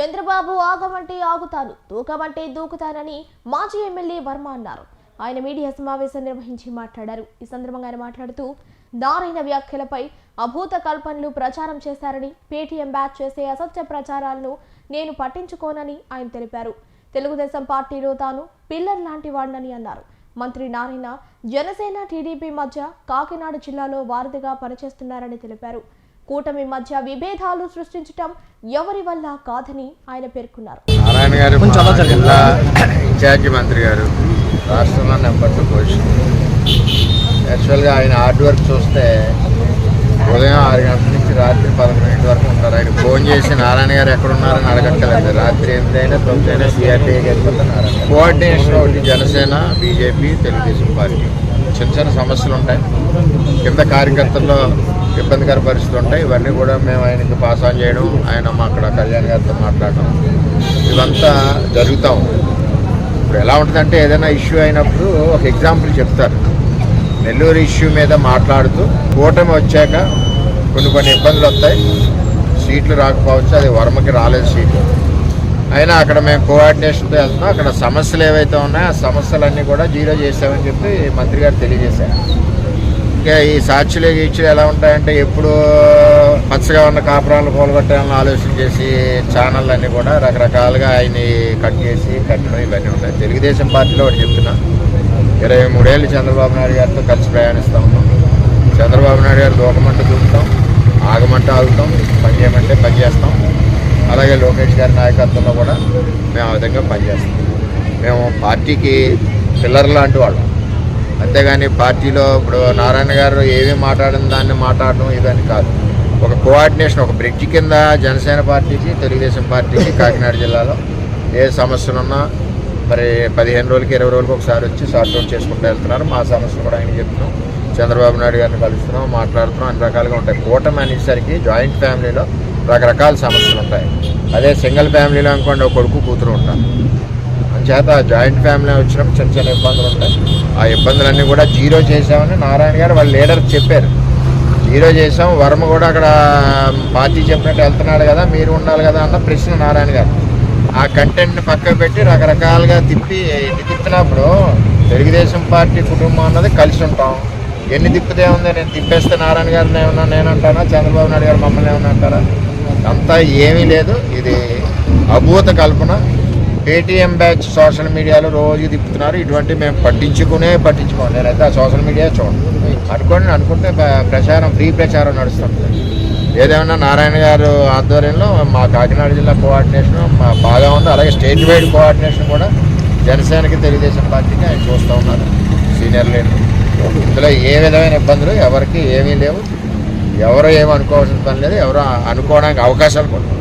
చంద్రబాబు ఆగమంటే ఆగుతాను దూకమంటే దూకుతానని మాజీ ఎమ్మెల్యే వర్మ అన్నారు. ఆయన మీడియా సమావేశం నిర్వహించి మాట్లాడారు. ఈ సందర్భంగా ఆయన మాట్లాడుతూ దారైన వ్యాఖ్యలపై అభూత కల్పనలు ప్రచారం చేశారని పేటీఎం బ్యాచ్ చేసే అసత్య ప్రచారాలను నేను పట్టించుకోనని ఆయన తెలిపారు. తెలుగుదేశం పార్టీలో తాను పిల్లర్ లాంటి వాడినని అన్నారు. మంత్రి నారాయణ జనసేన టీడీపీ మధ్య కాకినాడ జిల్లాలో వారధిగా పనిచేస్తున్నారని తెలిపారు. కూటమి మధ్య విభేదాలు సృష్టించటం ఎవరి వల్ల కాదని ఆయన పేర్కొన్నారు. నారాయణ గారు జిల్లా ఇన్ఛార్జి మంత్రి గారు రాష్ట్రంలో నెంబర్ టూ పొజిషన్. యాక్చువల్గా ఆయన హార్డ్ వర్క్ చూస్తే ఉదయం ఆరు గంటల నుంచి రాత్రి పదకొండు వరకు ఉంటారు. ఆయన ఫోన్ చేసి నారాయణ గారు ఎక్కడ ఉన్నారని అడగక్కర్లేదు. రాత్రి ఎనిమిదైనా తొమ్మిది అయినా సిఆర్టీకి వెళ్ళిపోతున్నారు కోఆర్డినేషన్ ఒకటి జనసేన బీజేపీ తెలుగుదేశం పార్టీ. చిన్న చిన్న సమస్యలు ఉంటాయి. కింద కార్యకర్తల్లో ఇబ్బందికర పరిస్థితులు ఉంటాయి. ఇవన్నీ కూడా మేము ఆయనకి పాస్ ఆన్ చేయడం ఆయన మా అక్కడ కళ్యాణ్ గారితో మాట్లాడడం ఇదంతా జరుగుతూ ఇప్పుడు ఎలా ఉంటుందంటే ఏదైనా ఇష్యూ అయినప్పుడు ఒక ఎగ్జాంపుల్ చెప్తారు. నెల్లూరు ఇష్యూ మీద మాట్లాడుతూ కూటమి వచ్చాక కొన్ని కొన్ని ఇబ్బందులు వస్తాయి. సీట్లు రాకపోవచ్చు అది వర్మకి రాలేదు సీట్లు అయినా అక్కడ మేము కోఆర్డినేషన్తో వెళ్తున్నాం. అక్కడ సమస్యలు ఏవైతే ఉన్నాయో ఆ సమస్యలన్నీ కూడా జీరో చేసామని చెప్పి మంత్రి గారు తెలియజేశారు. ఇంకా ఈ సాక్షులు గీక్షలు ఎలా ఉంటాయంటే ఎప్పుడు పచ్చగా ఉన్న కాపురాలు కూలగొట్టాలని ఆలోచన చేసి ఛానల్ అన్నీ కూడా రకరకాలుగా ఆయన్ని కట్ చేసి కట్టడం ఇవన్నీ ఉంటాయి. తెలుగుదేశం పార్టీలో ఒకటి చెప్తున్నా. ఇరవై మూడేళ్ళు చంద్రబాబు నాయుడు గారితో కలిసి ప్రయాణిస్తూ ఉన్నాం. చంద్రబాబు నాయుడు గారు దూకమంటే దూకుతాం ఆగమంటే ఆగుతాం పని చేయమంటే పని చేస్తాం. అలాగే లోకేష్ గారి నాయకత్వంలో కూడా మేము ఆ విధంగా పనిచేస్తాం మేము పార్టీకి పిల్లర్ లాంటి వాళ్ళం. అంతేగాని పార్టీలో ఇప్పుడు నారాయణ గారు ఏమీ మాట్లాడిన దాన్ని మాట్లాడడం ఇదని కాదు. ఒక కోఆర్డినేషన్ ఒక బ్రిడ్జ్ కింద జనసేన పార్టీకి తెలుగుదేశం పార్టీకి కాకినాడ జిల్లాలో ఏ సమస్యలున్నా మరి పదిహేను రోజులకి ఇరవై రోజులకి ఒకసారి వచ్చి సార్ట్ అవుట్ చేసుకుంటూ వెళ్తున్నారు. మా సమస్యలు కూడా ఆయన చెప్తున్నాం. చంద్రబాబు నాయుడు గారిని కలుస్తున్నాం మాట్లాడుతున్నాం. అన్ని రకాలుగా ఉంటాయి. కూటమి అనేసరికి జాయింట్ ఫ్యామిలీలో రకరకాల సమస్యలు ఉంటాయి. అదే సింగిల్ ఫ్యామిలీలో అనుకోండి ఒక కొడుకు కూతురు ఉంటారు. అంచేత జాయింట్ ఫ్యామిలీ వచ్చినప్పుడు చిన్న చిన్న ఇబ్బందులు ఉంటాయి. ఆ ఇబ్బందులన్నీ కూడా జీరో చేశామని నారాయణ గారు వాళ్ళ లీడర్ చెప్పారు. జీరో చేసాం వర్మ కూడా అక్కడ పార్టీ చెప్పినట్టు వెళ్తున్నాడు కదా మీరు ఉండాలి కదా అన్న ప్రశ్న నారాయణ గారు. ఆ కంటెంట్ని పక్కకు పెట్టి రకరకాలుగా తిప్పి ఎన్ని తిప్పినప్పుడు తెలుగుదేశం పార్టీ కుటుంబం అన్నది కలిసి ఉంటాం. ఎన్ని తిప్పితే ఉంది నేను తిప్పేస్తే నారాయణ గారిని ఏమన్నా నేనంటానా? చంద్రబాబు నాయుడు గారు మమ్మల్ని ఏమన్నా అంటారా? అంతా ఏమీ లేదు. ఇది అభూత కల్పన. పేటీఎం బ్యాచ్ సోషల్ మీడియాలో రోజు తిప్పుతున్నారు. ఇటువంటి మేము పట్టించుకునే పట్టించుకోండి నేనైతే ఆ సోషల్ మీడియా చూడండి అనుకోండి అనుకుంటే ప్రచారం ఫ్రీ ప్రచారం నడుస్తుంది. ఏదేమన్నా నారాయణ గారు ఆధ్వర్యంలో మా కాకినాడ జిల్లా కోఆర్డినేషన్ మా బాగా ఉంది. అలాగే స్టేట్ వైడ్ కోఆర్డినేషన్ కూడా జనసేనకి తెలుగుదేశం పార్టీకి ఆయన చూస్తూ ఉన్నారు. సీనియర్ లీడర్ ఇందులో ఏ విధమైన ఇబ్బందులు ఎవరికి ఏమీ లేవు. ఎవరు ఏమి అనుకోవాల్సిన పని లేదు. ఎవరు అనుకోవడానికి అవకాశాలు కూడా